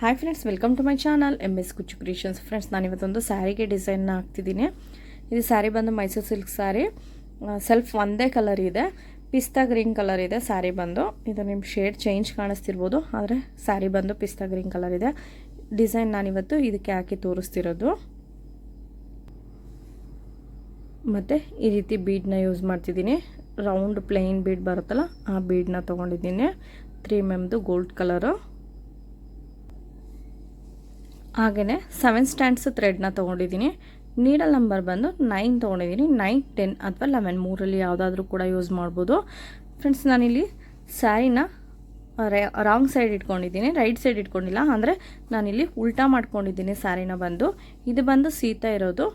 Hi friends welcome to my channel M S Kuchchu creations friends ನಾನು ಇವತ್ತೊಂದು ಸ್ಯಾರಿಗೆ ಡಿಸೈನ್ನ ಹಾಕ್ತಿದ್ದೀನಿ. ಇದು ಸ್ಯಾರಿ ಬಂದು ಮೈಸೂರು ಸಿಲ್ಕ್ ಸ್ಯಾರಿ. ಸೆಲ್ಫ್ ಒಂದೇ ಕಲರ್ ಇದೆ, ಪಿಸ್ತಾ ಗ್ರೀನ್ ಕಲರ್ ಇದೆ ಸ್ಯಾರಿ ಬಂದು. ಇದು ನಿಮ್ಮ ಶೇಡ್ ಚೇಂಜ್ ಕಾಣಿಸ್ತಿರ್ಬೋದು, ಆದರೆ ಸ್ಯಾರಿ ಬಂದು ಪಿಸ್ತಾ ಗ್ರೀನ್ ಕಲರ್ ಇದೆ. ಡಿಸೈನ್ ನಾನಿವತ್ತು ಇದಕ್ಕೆ ಹಾಕಿ ತೋರಿಸ್ತಿರೋದು. ಮತ್ತು ಈ ರೀತಿ ಬೀಡನ್ನ ಯೂಸ್ ಮಾಡ್ತಿದ್ದೀನಿ. ರೌಂಡ್ ಪ್ಲೇನ್ ಬೀಡ್ ಬರುತ್ತಲ್ಲ, ಆ ಬೀಡನ್ನ ತೊಗೊಂಡಿದ್ದೀನಿ. ತ್ರೀ ಮೆಮ್ದು ಗೋಲ್ಡ್ ಕಲರು ಹಾಗೆಯೇ ಸೆವೆನ್ ಸ್ಟ್ಯಾಂಡ್ಸ್ ಥ್ರೆಡ್ನ ತೊಗೊಂಡಿದ್ದೀನಿ. ನೀಡಲ್ ನಂಬರ್ ಬಂದು ನೈನ್ ತೊಗೊಂಡಿದ್ದೀನಿ. ನೈನ್ ಟೆನ್ ಅಥವಾ ಲೆವೆನ್ ಮೂರಲ್ಲಿ ಯಾವುದಾದ್ರೂ ಕೂಡ ಯೂಸ್ ಮಾಡ್ಬೋದು. ಫ್ರೆಂಡ್ಸ್ ನಾನಿಲ್ಲಿ ಸ್ಯಾರಿನ ರಾಂಗ್ ಸೈಡ್ ಇಟ್ಕೊಂಡಿದ್ದೀನಿ. ರೈಟ್ ಸೈಡ್ ಇಟ್ಕೊಂಡಿಲ್ಲ. ಅಂದರೆ ನಾನಿಲ್ಲಿ ಉಲ್ಟಾ ಮಾಡ್ಕೊಂಡಿದ್ದೀನಿ ಸ್ಯಾರಿನ ಬಂದು. ಇದು ಬಂದು ಸೀತಾ ಇರೋದು.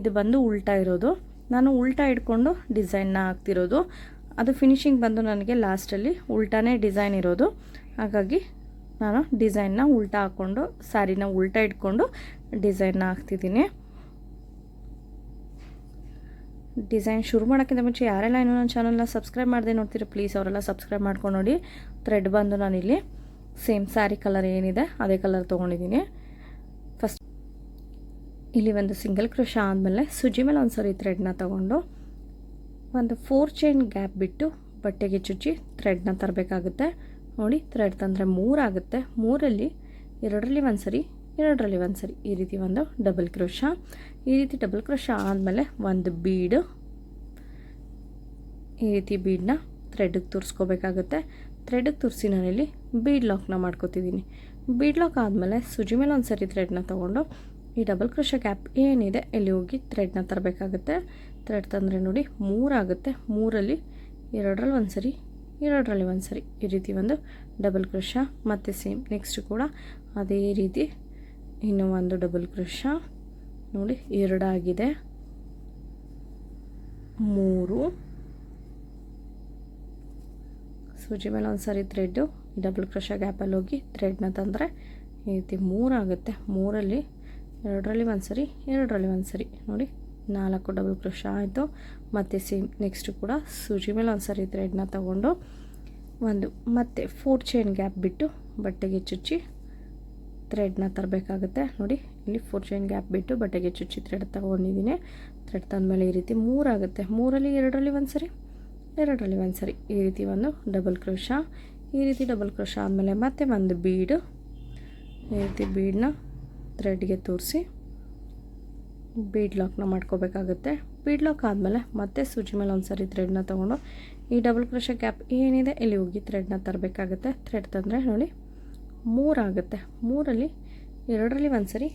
ಇದು ಬಂದು ಉಲ್ಟಾ ಇರೋದು. ನಾನು ಉಲ್ಟಾ ಇಟ್ಕೊಂಡು ಡಿಸೈನ್ನ ಹಾಕ್ತಿರೋದು. ಅದು ಫಿನಿಶಿಂಗ್ ಬಂದು ನನಗೆ ಲಾಸ್ಟಲ್ಲಿ ಉಲ್ಟಾನೇ ಡಿಸೈನ್ ಇರೋದು. ಹಾಗಾಗಿ ನಾನು ಡಿಸೈನ್ನ ಉಲ್ಟಾ ಹಾಕ್ಕೊಂಡು ಸ್ಯಾರಿನ ಉಲ್ಟಾ ಇಟ್ಕೊಂಡು ಡಿಸೈನ್ನ ಹಾಕ್ತಿದ್ದೀನಿ. ಡಿಸೈನ್ ಶುರು ಮಾಡೋಕ್ಕಿಂತ ಮುಂಚೆ ಯಾರೆಲ್ಲ ಇನ್ನೂ ನನ್ನ ಚಾನಲ್ನ ಸಬ್ಸ್ಕ್ರೈಬ್ ಮಾಡದೆ ನೋಡ್ತೀರಿ ಪ್ಲೀಸ್ ಅವರೆಲ್ಲ ಸಬ್ಸ್ಕ್ರೈಬ್ ಮಾಡ್ಕೊಂಡು ನೋಡಿ. ಥ್ರೆಡ್ ಬಂದು ನಾನಿಲ್ಲಿ ಸೇಮ್ ಸ್ಯಾರಿ ಕಲರ್ ಏನಿದೆ, ಅದೇ ಕಲರ್ ತೊಗೊಂಡಿದ್ದೀನಿ. ಫಸ್ಟ್ ಇಲ್ಲಿ ಒಂದು ಸಿಂಗಲ್ ಕ್ರೋಶ ಆದಮೇಲೆ ಸುಜಿ ಮೇಲೆ ಒಂದು ಸರಿ ಥ್ರೆಡ್ನ ತೊಗೊಂಡು, ಒಂದು ಫೋರ್ ಚೈನ್ ಗ್ಯಾಪ್ ಬಿಟ್ಟು ಬಟ್ಟೆಗೆ ಚುಚ್ಚಿ ಥ್ರೆಡ್ನ ತರಬೇಕಾಗುತ್ತೆ. ನೋಡಿ ಥ್ರೆಡ್ ತಂದರೆ ಮೂರಾಗುತ್ತೆ ಮೂರಲ್ಲಿ ಎರಡರಲ್ಲಿ ಒಂದು ಸರಿ, ಎರಡರಲ್ಲಿ ಒಂದು ಸರಿ. ಈ ರೀತಿ ಒಂದು ಡಬಲ್ ಕ್ರೋಶ ಈ ರೀತಿ ಡಬಲ್ ಕ್ರೋಶ ಆದಮೇಲೆ ಒಂದು ಬೀಡು ಈ ರೀತಿ ಬೀಡನ್ನ ಥ್ರೆಡ್ಗೆ ತೋರಿಸ್ಕೋಬೇಕಾಗುತ್ತೆ. ಥ್ರೆಡ್ಗೆ ತುರಿಸಿ ನಾನಿಲ್ಲಿ ಬೀಡ್ ಲಾಕ್ನ ಮಾಡ್ಕೋತಿದ್ದೀನಿ ಬೀಡ್ ಲಾಕ್ ಆದಮೇಲೆ ಸುಜಿ ಮೇಲೆ ಒಂದು ಸರಿ ಥ್ರೆಡ್ನ ತೊಗೊಂಡು ಈ ಡಬಲ್ ಕ್ರೋಶ ಕ್ಯಾಪ್ ಏನಿದೆ ಇಲ್ಲಿ ಹೋಗಿ ಥ್ರೆಡ್ನ ತರಬೇಕಾಗುತ್ತೆ. ಥ್ರೆಡ್ ತಂದರೆ ನೋಡಿ ಮೂರಾಗುತ್ತೆ ಮೂರಲ್ಲಿ ಎರಡರಲ್ಲಿ ಒಂದು ಸರಿ ಎರಡರಲ್ಲಿ ಒಂದು ಸರಿ ಈ ರೀತಿ ಒಂದು ಡಬಲ್ ಕ್ರೋಶ ಮತ್ತು ಸೇಮ್ ನೆಕ್ಸ್ಟ್ ಕೂಡ ಅದೇ ರೀತಿ ಇನ್ನೂ ಒಂದು ಡಬಲ್ ಕ್ರೋಶ ನೋಡಿ, ಎರಡಾಗಿದೆ. ಮೂರು. ಸೂಜಿ ಮೇಲೆ ಒಂದು ಸರಿ ಥ್ರೆಡ್ಡು ಡಬಲ್ ಕ್ರೋಶ ಗ್ಯಾಪಲ್ಲಿ ಹೋಗಿ ಥ್ರೆಡ್ನ ತಂದರೆ ಈ ರೀತಿ ಮೂರಾಗುತ್ತೆ. ಮೂರಲ್ಲಿ, ಎರಡರಲ್ಲಿ ಒಂದು ಸರಿ ಎರಡರಲ್ಲಿ ಒಂದು ಸರಿ ನೋಡಿ ನಾಲ್ಕು ಡಬಲ್ ಕ್ರೋಶ ಆಯಿತು. ಮತ್ತು ಸೇಮ್ ನೆಕ್ಸ್ಟ್ ಕೂಡ ಸೂಜಿ ಮೇಲೆ ಒಂದು ಸರಿ ಥ್ರೆಡ್ನ ತಗೊಂಡು ಒಂದು, ಮತ್ತೆ ಫೋರ್ ಚೈನ್ ಗ್ಯಾಪ್ ಬಿಟ್ಟು ಬಟ್ಟೆಗೆ ಚುಚ್ಚಿ ಥ್ರೆಡ್ನ ತರಬೇಕಾಗುತ್ತೆ. ನೋಡಿ, ಇಲ್ಲಿ ಫೋರ್ ಚೈನ್ ಗ್ಯಾಪ್ ಬಿಟ್ಟು ಬಟ್ಟೆಗೆ ಚುಚ್ಚಿ ಥ್ರೆಡ್ ತಗೊಂಡಿದ್ದೀನಿ. ಥ್ರೆಡ್ ತಂದಮೇಲೆ ಈ ರೀತಿ ಮೂರಾಗುತ್ತೆ ಮೂರಲ್ಲಿ ಎರಡರಲ್ಲಿ ಒಂದು ಸರಿ, ಎರಡರಲ್ಲಿ ಒಂದು ಸರಿ ಈ ರೀತಿ ಒಂದು ಡಬಲ್ ಕ್ರೋಶ ಈ ರೀತಿ ಡಬಲ್ ಕ್ರೋಶ ಆದಮೇಲೆ ಮತ್ತೆ ಒಂದು ಬೀಡು ಈ ರೀತಿ ಬೀಡನ್ನ ಥ್ರೆಡ್ಗೆ ತೋರಿಸಿ ಬೀಡ್ ಲಾಕ್ನ ಮಾಡ್ಕೋಬೇಕಾಗುತ್ತೆ. ಬೀಡ್ ಲಾಕ್ ಆದಮೇಲೆ ಮತ್ತೆ ಸೂಜಿ ಮೇಲೆ ಒಂದು ಸರಿ ಥ್ರೆಡ್ನ ತೊಗೊಂಡು, ಈ ಡಬಲ್ ಕ್ರೋಶ ಗ್ಯಾಪ್ ಏನಿದೆ ಇಲ್ಲಿ ಹೋಗಿ ಥ್ರೆಡ್ನ ತರಬೇಕಾಗುತ್ತೆ. ಥ್ರೆಡ್ ತಂದರೆ ನೋಡಿ ಮೂರಾಗುತ್ತೆ ಮೂರಲ್ಲಿ ಎರಡರಲ್ಲಿ ಒಂದು ಸರಿ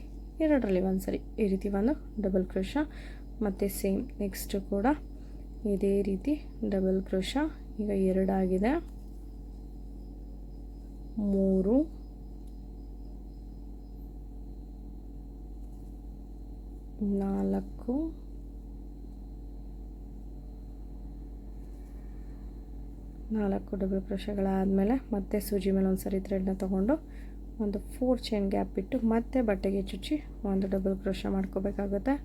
ಎರಡರಲ್ಲಿ ಒಂದು ಸರಿ ಈ ರೀತಿ ಒಂದು ಡಬಲ್ ಕ್ರೋಶ ಮತ್ತು ಸೇಮ್ ನೆಕ್ಸ್ಟು ಕೂಡ ಇದೇ ರೀತಿ ಡಬಲ್ ಕ್ರೋಶ ಈಗ ಎರಡಾಗಿದೆ. ಮೂರು ನಾಲ್ಕು. ನಾಲ್ಕು ಡಬಲ್ ಕ್ರೋಶಗಳಾದಮೇಲೆ ಮತ್ತೆ ಸೂಜಿ ಮೇಲೆ ಒಂದು ಸರಿ ಥ್ರೆಡ್ನ ತೊಗೊಂಡು ಒಂದು ಫೋರ್ ಚೈನ್ ಗ್ಯಾಪ್ ಬಿಟ್ಟು ಮತ್ತೆ ಬಟ್ಟೆಗೆ ಚುಚ್ಚಿ ಒಂದು ಡಬಲ್ ಕ್ರೋಶ ಮಾಡ್ಕೋಬೇಕಾಗುತ್ತೆ.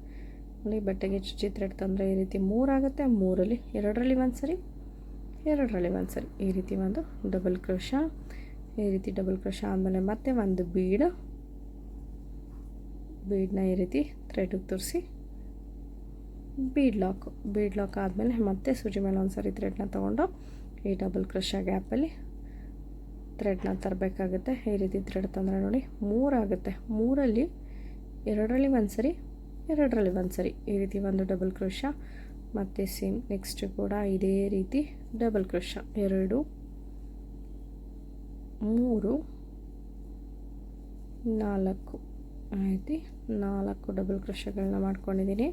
ಅಲ್ಲಿ ಬಟ್ಟೆಗೆ ಚುಚ್ಚಿ ಥ್ರೆಡ್ ತಂದರೆ ಈ ರೀತಿ ಮೂರಾಗುತ್ತೆ ಮೂರಲ್ಲಿ, ಎರಡರಲ್ಲಿ ಒಂದು ಸರಿ ಎರಡರಲ್ಲಿ ಒಂದು ಸರಿ ಈ ರೀತಿ ಒಂದು ಡಬಲ್ ಕ್ರೋಶ ಈ ರೀತಿ ಡಬಲ್ ಕ್ರೋಶ ಆದಮೇಲೆ ಮತ್ತೆ ಒಂದು ಬೀಡು. ಬೀಡನ್ನ ಈ ರೀತಿ ಥ್ರೆಡಿಗೆ ತೋರಿಸಿ. ಬೀಡ್ ಲಾಕ್ ಬೀಡ್ ಲಾಕ್ ಆದಮೇಲೆ ಮತ್ತೆ ಸೂಜಿ ಮೇಲೆ ಒಂದು ಸರಿ ಥ್ರೆಡ್ನ ತೊಗೊಂಡು ಈ ಡಬಲ್ ಕ್ರಷ್ ಗ್ಯಾಪಲ್ಲಿ ಥ್ರೆಡ್ನ ತರಬೇಕಾಗುತ್ತೆ. ಈ ರೀತಿ ಥ್ರೆಡ್ ತಂದರೆ ನೋಡಿ ಮೂರಾಗುತ್ತೆ ಮೂರಲ್ಲಿ ಎರಡರಲ್ಲಿ ಒಂದು ಸರಿ ಎರಡರಲ್ಲಿ ಒಂದು ಸರಿ ಈ ರೀತಿ ಒಂದು ಡಬಲ್ ಕ್ರೋಶ ಮತ್ತು ಸೇಮ್ ನೆಕ್ಸ್ಟ್ ಕೂಡ ಇದೇ ರೀತಿ ಡಬಲ್ ಕ್ರೋಶ ಎರಡು, ಮೂರು, ನಾಲ್ಕು ಆಯ್ತು. ನಾಲ್ಕು ಡಬಲ್ ಕ್ರಷಗಳನ್ನ ಮಾಡ್ಕೊಂಡಿದ್ದೀನಿ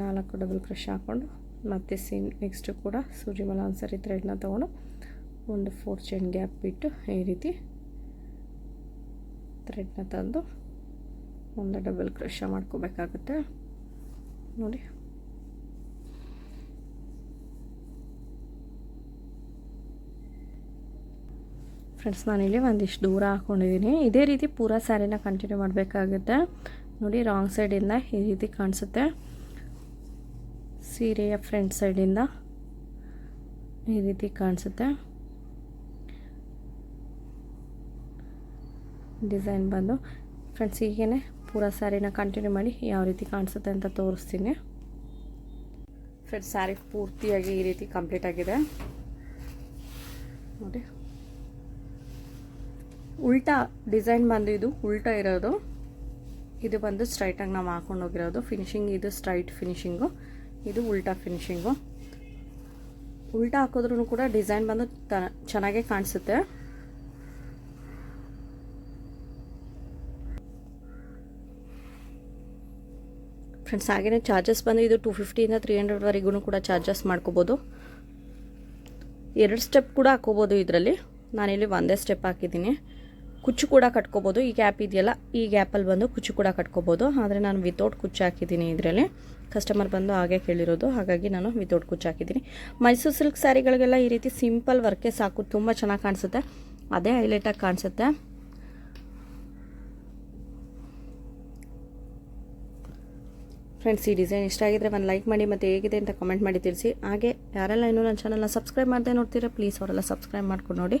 ನಾಲ್ಕು ಡಬಲ್ ಕ್ರಷ್ ಹಾಕ್ಕೊಂಡು ಮತ್ತು ಸೇಮ್ ನೆಕ್ಸ್ಟು ಕೂಡ ಸೂರ್ಯಮಲ ಒಂದ್ಸರಿ ಒಂದು ಸರಿ ಥ್ರೆಡ್ನ ತೊಗೊಂಡು ಒಂದು ಫೋರ್ ಚೈನ್ ಗ್ಯಾಪ್ ಬಿಟ್ಟು ಈ ರೀತಿ ಥ್ರೆಡ್ನ ತಂದು ಒಂದು ಡಬಲ್ ಕ್ರಷ ಮಾಡ್ಕೋಬೇಕಾಗುತ್ತೆ. ನೋಡಿ. ಫ್ರೆಂಡ್ಸ್ ನಾನಿಲ್ಲಿ ಒಂದಿಷ್ಟು ದೂರ ಹಾಕ್ಕೊಂಡಿದ್ದೀನಿ ಇದೇ ರೀತಿ ಪೂರ ಸ್ಯಾರಿನ ಕಂಟಿನ್ಯೂ ಮಾಡಬೇಕಾಗುತ್ತೆ. ನೋಡಿ ರಾಂಗ್ ಸೈಡಿಂದ ಈ ರೀತಿ ಕಾಣಿಸುತ್ತೆ. ಸೀರೆಯ ಫ್ರಂಟ್ ಸೈಡಿಂದ ಈ ರೀತಿ ಕಾಣಿಸುತ್ತೆ. ಡಿಸೈನ್ ಬಂದು. ಫ್ರೆಂಡ್ಸ್ ಹೀಗೇ ಪೂರ ಸ್ಯಾರಿನ ಕಂಟಿನ್ಯೂ ಮಾಡಿ ಯಾವ ರೀತಿ ಕಾಣಿಸುತ್ತೆ ಅಂತ ತೋರಿಸ್ತೀನಿ. ಫ್ರೆಂಡ್ಸ್ ಸ್ಯಾರಿ ಪೂರ್ತಿಯಾಗಿ ಈ ರೀತಿ ಕಂಪ್ಲೀಟ್ ಆಗಿದೆ. ನೋಡಿ. ಉಲ್ಟಾ ಡಿಸೈನ್ ಬಂದು ಇದು ಉಲ್ಟಾ ಇರೋದು. ಇದು ಬಂದು ಸ್ಟ್ರೈಟಾಗಿ ನಾವು ಹಾಕೊಂಡು ಹೋಗಿರೋದು. ಫಿನಿಶಿಂಗ್ ಇದು ಸ್ಟ್ರೈಟ್ ಫಿನಿಶಿಂಗು ಇದು ಉಲ್ಟಾ ಫಿನಿಶಿಂಗು ಉಲ್ಟಾ ಹಾಕಿದ್ರೂ ಕೂಡ ಡಿಸೈನ್ ಬಂದು ತ, ಚೆನ್ನಾಗೇ ಕಾಣಿಸುತ್ತೆ. ಫ್ರೆಂಡ್ಸ್ ಹಾಗೆಯೇ ಚಾರ್ಜಸ್ ಬಂದು ಇದು ಟೂ ಫಿಫ್ಟಿಯಿಂದ ತ್ರೀ ಹಂಡ್ರೆಡ್ವರೆಗೂ ಕೂಡ ಚಾರ್ಜಸ್ ಮಾಡ್ಕೋಬೋದು. ಎರಡು ಸ್ಟೆಪ್ ಕೂಡ ಹಾಕೋಬೋದು ಇದರಲ್ಲಿ. ನಾನಿಲ್ಲಿ ಒಂದೇ ಸ್ಟೆಪ್ ಹಾಕಿದ್ದೀನಿ. ಕುಚ್ಚು ಕೂಡ ಕಟ್ಕೋಬೋದು. ಈ ಗ್ಯಾಪ್ ಇದೆಯಲ್ಲ, ಈ ಗ್ಯಾಪಲ್ಲಿ ಬಂದು ಕುಚ್ಚು ಕೂಡ ಕಟ್ಕೋಬೋದು. ಆದರೆ ನಾನು ವಿತೌಟ್ ಕುಚ್ಚು ಹಾಕಿದ್ದೀನಿ ಇದರಲ್ಲಿ. ಕಸ್ಟಮರ್ ಬಂದು ಹಾಗೆ ಕೇಳಿರೋದು. ಹಾಗಾಗಿ ನಾನು ವಿತೌಟ್ ಕುಚ್ಚು ಹಾಕಿದ್ದೀನಿ. ಮೈಸೂರು ಸಿಲ್ಕ್ ಸ್ಯಾರಿಗಳಿಗೆಲ್ಲ ಈ ರೀತಿ ಸಿಂಪಲ್ ವರ್ಕೆ ಸಾಕು. ತುಂಬ ಚೆನ್ನಾಗಿ ಕಾಣಿಸುತ್ತೆ. ಅದೇ ಹೈಲೈಟಾಗಿ ಕಾಣಿಸುತ್ತೆ. ಫ್ರೆಂಡ್ಸ್ ಈ ಡಿಸೈನ್ ಇಷ್ಟ ಆಗಿದ್ರೆ ಒಂದು ಲೈಕ್ ಮಾಡಿ ಮತ್ತು ಹೇಗಿದೆ ಅಂತ ಕಮೆಂಟ್ ಮಾಡಿ ತಿಳಿಸಿ. ಹಾಗೆ ಯಾರೆಲ್ಲ ಇನ್ನೂ ನನ್ನ ಚಾನಲ್ನ ಸಬ್ಸ್ಕ್ರೈಬ್ ಮಾಡದೆ ನೋಡ್ತೀರಾ ಪ್ಲೀಸ್ ಅವರೆಲ್ಲ ಸಬ್ಸ್ಕ್ರೈಬ್ ಮಾಡ್ಕೊಂಡು ನೋಡಿ.